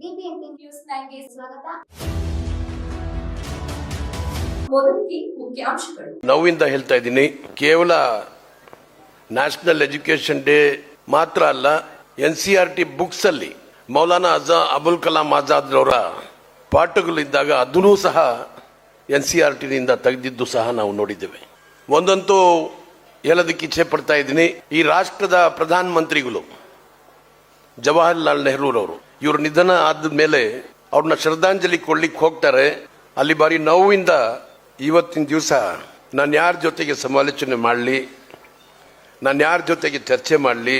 News ಸ್ವಾಗತ. ನೋವಿಂದ ಹೇಳ್ತಾ ಇದ್ದೀನಿ. ಕೇವಲ ನ್ಯಾಷನಲ್ ಎಜುಕೇಶನ್ ಡೇ ಮಾತ್ರ ಅಲ್ಲ N C R T books ಅಲ್ಲಿ ಮೌಲಾನಾ ಅಜಾ ಅಬುಲ್ ಕಲಾಂ ಆಜಾದ್ ಅವರ ಪಾಠಗಳಿದ್ದಾಗ ಅದನ್ನೂ ಸಹ ಎನ್ ಸಿ ಆರ್ ಟಿನಿಂದ ತೆಗೆದಿದ್ದು ಸಹ ನಾವು ನೋಡಿದ್ದೇವೆ. ಒಂದಂತೂ ಹೇಳೋದಕ್ಕೆ ಇಚ್ಛೆ ಪಡ್ತಾ ಇದ್ದೀನಿ. ಈ ರಾಷ್ಟ್ರದ ಪ್ರಧಾನ ಮಂತ್ರಿಗಳು ಜವಾಹರ್ಲಾಲ್ ನೆಹರೂರವರು ಇವ್ರ ನಿಧನ ಆದ ಮೇಲೆ ಅವ್ರನ್ನ ಶ್ರದ್ಧಾಂಜಲಿ ಕೊಡ್ಲಿಕ್ಕೆ ಹೋಗ್ತಾರೆ. ಅಲ್ಲಿ ಬಾರಿ ನೋವಿಂದ ಇವತ್ತಿನ ದಿವಸ ನಾನು ಯಾರ ಜೊತೆಗೆ ಸಮಾಲೋಚನೆ ಮಾಡಲಿ, ನಾನು ಯಾರ ಜೊತೆಗೆ ಚರ್ಚೆ ಮಾಡಲಿ,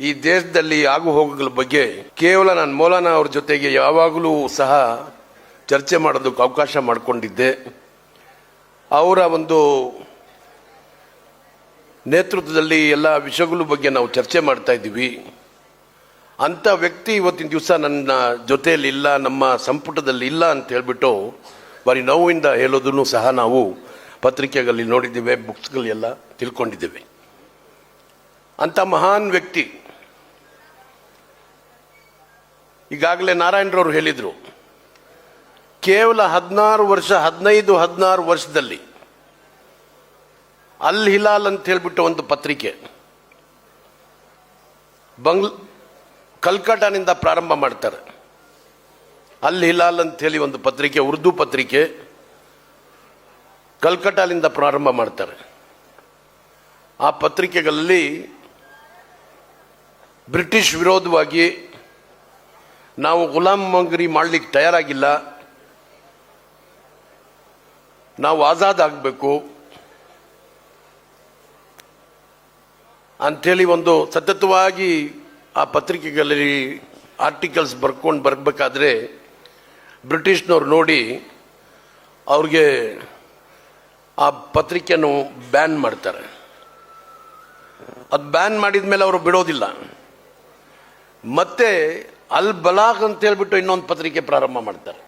ಈ ದೇಶದಲ್ಲಿ ಆಗು ಹೋಗುಗಳ ಬಗ್ಗೆ ಕೇವಲ ನಾನು ಮೌಲಾನಾ ಅವ್ರ ಜೊತೆಗೆ ಯಾವಾಗಲೂ ಸಹ ಚರ್ಚೆ ಮಾಡೋದಕ್ಕೆ ಅವಕಾಶ ಮಾಡಿಕೊಂಡಿದ್ದೆ. ಅವರ ಒಂದು ನೇತೃತ್ವದಲ್ಲಿ ಎಲ್ಲ ವಿಷಯಗಳ ಬಗ್ಗೆ ನಾವು ಚರ್ಚೆ ಮಾಡ್ತಾ ಇದ್ದೀವಿ. ಅಂಥ ವ್ಯಕ್ತಿ ಇವತ್ತಿನ ದಿವಸ ನನ್ನ ಜೊತೆಯಲ್ಲಿ ಇಲ್ಲ ನಮ್ಮ ಸಂಪುಟದಲ್ಲಿ ಇಲ್ಲ ಅಂತ ಹೇಳ್ಬಿಟ್ಟು ಬರೀ ನೋವಿಂದ ಹೇಳೋದನ್ನು ಸಹ ನಾವು ಪತ್ರಿಕೆಗಳಲ್ಲಿ ನೋಡಿದ್ದೇವೆ ಬುಕ್ಸ್ಗಳೆಲ್ಲ ತಿಳ್ಕೊಂಡಿದ್ದೇವೆ. ಅಂಥ ಮಹಾನ್ ವ್ಯಕ್ತಿ ಈಗಾಗಲೇ ನಾರಾಯಣರವರು ಹೇಳಿದರು, ಕೇವಲ ಹದಿನಾರು ವರ್ಷ, ಹದಿನೈದು, ಹದಿನಾರು ವರ್ಷದಲ್ಲಿ ಅಲ್ ಹಿಲಾಲ್ ಅಂತ ಹೇಳಿಬಿಟ್ಟು ಒಂದು ಪತ್ರಿಕೆ, ಬಂಗ್ಲ ಕಲ್ಕಟಾನಿಂದ ಪ್ರಾರಂಭ ಮಾಡ್ತಾರೆ. ಅಲ್ಲಿ ಹಿಲಾಲ್ ಅಂತ ಹೇಳಿ ಒಂದು ಪತ್ರಿಕೆ, ಉರ್ದು ಪತ್ರಿಕೆ ಕಲ್ಕಟ್ಟಾಲಿಂದ ಪ್ರಾರಂಭ ಮಾಡ್ತಾರೆ. ಆ ಪತ್ರಿಕೆಗಳಲ್ಲಿ ಬ್ರಿಟಿಷ್ ವಿರೋಧವಾಗಿ ನಾವು ಗುಲಾಮಗಿರಿ ಮಾಡಲಿಕ್ಕೆ ತಯಾರಾಗಿಲ್ಲ. ನಾವು ಆಜಾದ್ ಆಗಬೇಕು. ಅಂಥೇಳಿ ಒಂದು ಸತತವಾಗಿ ಆ ಪತ್ರಿಕೆಗಳಲ್ಲಿ ಆರ್ಟಿಕಲ್ಸ್ ಬರ್ಕೊಂಡು ಬರಬೇಕಾದ್ರೆ ಬ್ರಿಟಿಷ್ನವ್ರು ನೋಡಿ ಅವ್ರಿಗೆ ಆ ಪತ್ರಿಕೆಯನ್ನು ಬ್ಯಾನ್ ಮಾಡ್ತಾರೆ. ಅದು ಬ್ಯಾನ್ ಮಾಡಿದ ಮೇಲೆ ಅವರು ಬಿಡೋದಿಲ್ಲ. ಮತ್ತೆ ಅಲ್ ಬಲಾಗ್ ಅಂತ ಹೇಳ್ಬಿಟ್ಟು ಇನ್ನೊಂದು ಪತ್ರಿಕೆ ಪ್ರಾರಂಭ ಮಾಡ್ತಾರೆ.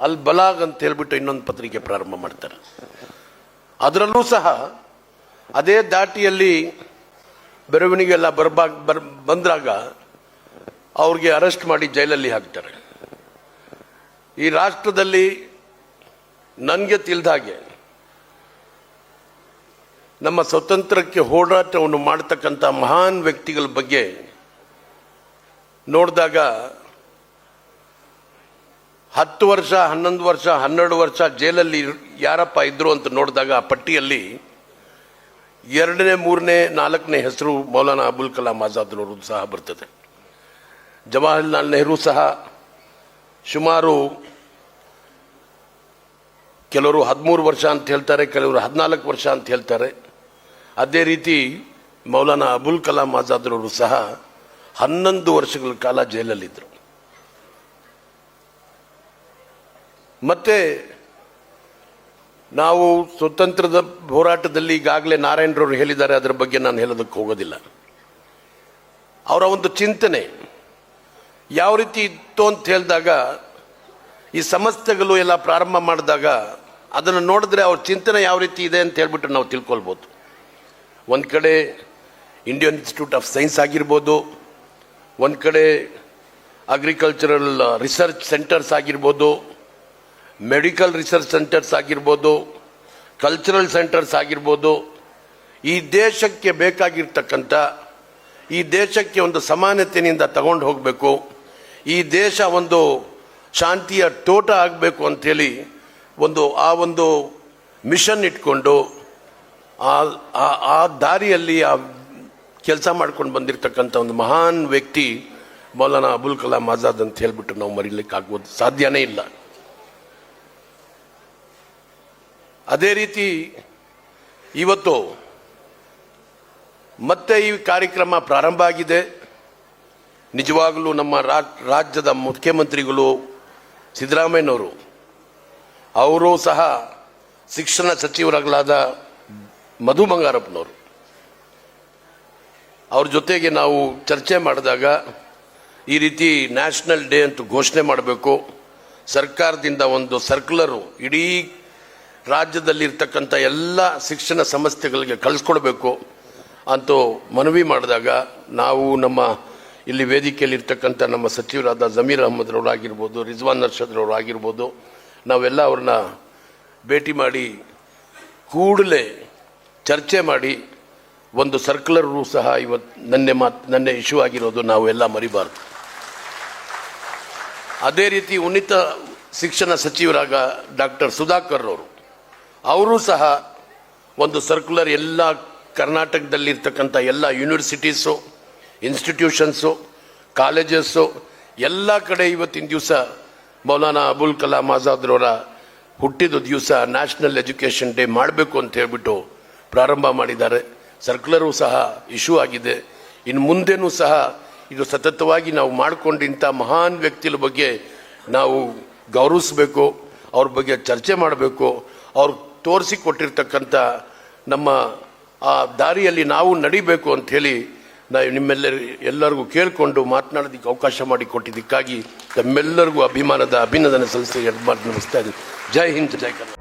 ಅಲ್ ಬಲಾಗ್ ಅಂತ ಹೇಳ್ಬಿಟ್ಟು ಇನ್ನೊಂದು ಪತ್ರಿಕೆ ಪ್ರಾರಂಭ ಮಾಡ್ತಾರೆ. ಅದರಲ್ಲೂ ಸಹ ಅದೇ ದಾಟಿಯಲ್ಲಿ ಬೆರವಣಿಗೆಲ್ಲ ಬರ್ಬಾಗ್ ಬರ್ ಬಂದಾಗ ಅವ್ರಿಗೆ ಅರೆಸ್ಟ್ ಮಾಡಿ ಜೈಲಲ್ಲಿ ಹಾಕ್ತಾರೆ. ಈ ರಾಷ್ಟ್ರದಲ್ಲಿ ನನಗೆ ತಿಳಿದ ಹಾಗೆ ನಮ್ಮ ಸ್ವತಂತ್ರಕ್ಕೆ ಹೋರಾಟವನ್ನು ಮಾಡತಕ್ಕಂಥ ಮಹಾನ್ ವ್ಯಕ್ತಿಗಳ ಬಗ್ಗೆ ನೋಡಿದಾಗ ಹತ್ತು ವರ್ಷ, ಹನ್ನೊಂದು ವರ್ಷ, ಹನ್ನೆರಡು ವರ್ಷ ಜೈಲಲ್ಲಿ ಯಾರಪ್ಪ ಇದ್ರು ಅಂತ ನೋಡಿದಾಗ ಆ ಪಟ್ಟಿಯಲ್ಲಿ ಎರಡನೇ, ಮೂರನೇ, ನಾಲ್ಕನೇ ಹೆಸರು ಮೌಲಾನಾ ಅಬುಲ್ ಕಲಾಂ ಆಜಾದ್ರವರು ಸಹ ಬರ್ತದೆ. ಜವಾಹರ್ಲಾಲ್ ನೆಹರು ಸಹ ಸುಮಾರು ಕೆಲವರು ಹದಿಮೂರು ವರ್ಷ ಅಂತ ಹೇಳ್ತಾರೆ, ಕೆಲವರು ಹದಿನಾಲ್ಕು ವರ್ಷ ಅಂತ ಹೇಳ್ತಾರೆ. ಅದೇ ರೀತಿ ಮೌಲಾನಾ ಅಬುಲ್ ಕಲಾಂ ಆಜಾದ್ರವರು ಸಹ ಹನ್ನೊಂದು ವರ್ಷಗಳ ಕಾಲ ಜೈಲಲ್ಲಿದ್ದರು. ಮತ್ತೆ ನಾವು ಸ್ವತಂತ್ರದ ಹೋರಾಟದಲ್ಲಿ ಈಗಾಗಲೇ ನಾರಾಯಣರವರು ಹೇಳಿದ್ದಾರೆ, ಅದರ ಬಗ್ಗೆ ನಾನು ಹೇಳೋದಕ್ಕೆ ಹೋಗೋದಿಲ್ಲ. ಅವರ ಒಂದು ಚಿಂತನೆ, ಯಾವ ರೀತಿ ಇತ್ತು ಅಂತ ಹೇಳಿದಾಗ, ಈ ಸಂಸ್ಥೆಗಳು ಎಲ್ಲ ಪ್ರಾರಂಭ ಮಾಡಿದಾಗ, ಅದನ್ನು ನೋಡಿದ್ರೆ ಅವ್ರ ಚಿಂತನೆ ಯಾವ ರೀತಿ ಇದೆ ಅಂತ ಹೇಳ್ಬಿಟ್ಟು ನಾವು ತಿಳ್ಕೊಳ್ಬೋದು. ಒಂದು ಕಡೆ ಇಂಡಿಯನ್ ಇನ್ಸ್ಟಿಟ್ಯೂಟ್ ಆಫ್ ಸೈನ್ಸ್ ಆಗಿರ್ಬೋದು, ಒಂದು ಕಡೆ ಅಗ್ರಿಕಲ್ಚರಲ್ ರಿಸರ್ಚ್ ಸೆಂಟರ್ಸ್ ಆಗಿರ್ಬೋದು ಮೆಡಿಕಲ್ ರಿಸರ್ಚ್ ಸೆಂಟರ್ಸ್ ಆಗಿರ್ಬೋದು ಕಲ್ಚರಲ್ ಸೆಂಟರ್ಸ್ ಆಗಿರ್ಬೋದು, ಈ ದೇಶಕ್ಕೆ ಬೇಕಾಗಿರ್ತಕ್ಕಂಥ, ಈ ದೇಶಕ್ಕೆ ಒಂದು ಸಮಾನತೆಯಿಂದ ತಗೊಂಡು ಹೋಗಬೇಕು, ಈ ದೇಶ ಒಂದು ಶಾಂತಿಯ ತೋಟ ಆಗಬೇಕು ಅಂಥೇಳಿ ಒಂದು ಆ ಒಂದು ಮಿಷನ್ ಇಟ್ಕೊಂಡು, ಆ, ಆ- ದಾರಿಯಲ್ಲಿ ಆ ಕೆಲಸ ಮಾಡ್ಕೊಂಡು ಬಂದಿರತಕ್ಕಂಥ ಒಂದು ಮಹಾನ್ ವ್ಯಕ್ತಿ ಮೌಲಾನಾ ಅಬುಲ್ ಕಲಾಂ ಆಜಾದ್ ಅಂತ ಹೇಳ್ಬಿಟ್ಟು ನಾವು ಮರೀಲಿಕ್ಕೆ ಆಗ್ಬೋದು ಸಾಧ್ಯನೇ ಇಲ್ಲ. ಅದೇ ರೀತಿ ಇವತ್ತು ಮತ್ತೆ ಈ ಕಾರ್ಯಕ್ರಮ ಪ್ರಾರಂಭ ಆಗಿದೆ. ನಿಜವಾಗಲೂ ನಮ್ಮ ರಾಜ್ಯದ ಮುಖ್ಯಮಂತ್ರಿಗಳು ಸಿದ್ದರಾಮಯ್ಯನವರು, ಅವರು ಸಹ ಶಿಕ್ಷಣ ಸಚಿವರಾಗಲಾದ ಮಧು ಬಂಗಾರಪ್ಪನವರು. ಅವ್ರ ಜೊತೆಗೆ ನಾವು ಚರ್ಚೆ ಮಾಡಿದಾಗ ಈ ರೀತಿ ನ್ಯಾಷನಲ್ ಡೇ ಅಂತ ಘೋಷಣೆ ಮಾಡಬೇಕು. ಸರ್ಕಾರದಿಂದ ಒಂದು ಸರ್ಕ್ಯುಲರು, ಇಡೀ ರಾಜ್ಯದಲ್ಲಿರ್ತಕ್ಕಂಥ ಎಲ್ಲ ಶಿಕ್ಷಣ ಸಂಸ್ಥೆಗಳಿಗೆ ಕಳಿಸ್ಕೊಡ್ಬೇಕು ಅಂತೂ ಮನವಿ ಮಾಡಿದಾಗ ನಾವು ನಮ್ಮ ಇಲ್ಲಿ ವೇದಿಕೆಯಲ್ಲಿರ್ತಕ್ಕಂಥ ನಮ್ಮ ಸಚಿವರಾದ ಜಮೀರ್ ಅಹಮದ್ರವರಾಗಿರ್ಬೋದು, ರಿಜ್ವಾನ್ ಅರ್ಷದ್ ಆಗಿರ್ಬೋದು ನಾವೆಲ್ಲ ಅವ್ರನ್ನ ಭೇಟಿ ಮಾಡಿ ಕೂಡಲೇ ಚರ್ಚೆ ಮಾಡಿ ಒಂದು ಸರ್ಕ್ಯುಲರ್ ಸಹ ಇವತ್ತು ನನ್ನೆ ಮಾತು, ನನ್ನೆ ಇಶ್ಯೂ ಆಗಿರೋದು ನಾವೆಲ್ಲ ಮರಿಬಾರ್ದು. ಅದೇ ರೀತಿ ಉನ್ನತ ಶಿಕ್ಷಣ ಸಚಿವರಾಗ ಡಾಕ್ಟರ್ ಸುಧಾಕರ್ ಅವರು ಅವರು ಸಹ ಒಂದು ಸರ್ಕ್ಯುಲರ್ ಎಲ್ಲ ಕರ್ನಾಟಕದಲ್ಲಿರ್ತಕ್ಕಂಥ ಎಲ್ಲ ಯೂನಿವರ್ಸಿಟೀಸು ಇನ್ಸ್ಟಿಟ್ಯೂಷನ್ಸು ಕಾಲೇಜಸ್ಸು ಎಲ್ಲ ಕಡೆ ಇವತ್ತಿನ ದಿವಸ ಮೌಲಾನಾ ಅಬುಲ್ ಕಲಾಂ ಆಜಾದ್ರವರ ಹುಟ್ಟಿದ ದಿವಸ ನ್ಯಾಷನಲ್ ಎಜುಕೇಷನ್ ಡೇ ಮಾಡಬೇಕು ಅಂತ ಹೇಳಿಬಿಟ್ಟು ಪ್ರಾರಂಭ ಮಾಡಿದ್ದಾರೆ. ಸರ್ಕ್ಯುಲರು ಸಹ ಇಶ್ಯೂ ಆಗಿದೆ. ಇನ್ನು ಮುಂದೆನೂ ಸಹ ಇದು ಸತತವಾಗಿ ನಾವು ಮಾಡಿಕೊಂಡಿಂಥ ಮಹಾನ್ ವ್ಯಕ್ತಿಗಳ ಬಗ್ಗೆ ನಾವು ಗೌರವಿಸಬೇಕು, ಅವ್ರ ಬಗ್ಗೆ ಚರ್ಚೆ ಮಾಡಬೇಕು, ಅವ್ರು ತೋರಿಸಿಕೊಟ್ಟಿರ್ತಕ್ಕಂಥ ನಮ್ಮ ಆ ದಾರಿಯಲ್ಲಿ ನಾವು ನಡಿಬೇಕು ಅಂತ ಹೇಳಿ ನಾವು ನಿಮ್ಮೆಲ್ಲರ ಎಲ್ಲರಿಗೂ ಕೇಳಿಕೊಂಡು ಮಾತನಾಡೋದಕ್ಕೆ ಅವಕಾಶ ಮಾಡಿಕೊಟ್ಟಿದ್ದಕ್ಕಾಗಿ ತಮ್ಮೆಲ್ಲರಿಗೂ ಅಭಿಮಾನದ ಅಭಿನಂದನೆ ಸಲ್ಲಿಸಿ ನಮಸ್ತಾ. ಇದ್ದೀನಿ ಜೈ ಹಿಂದ್, ಜೈ ಕರ್ನಾಟಕ.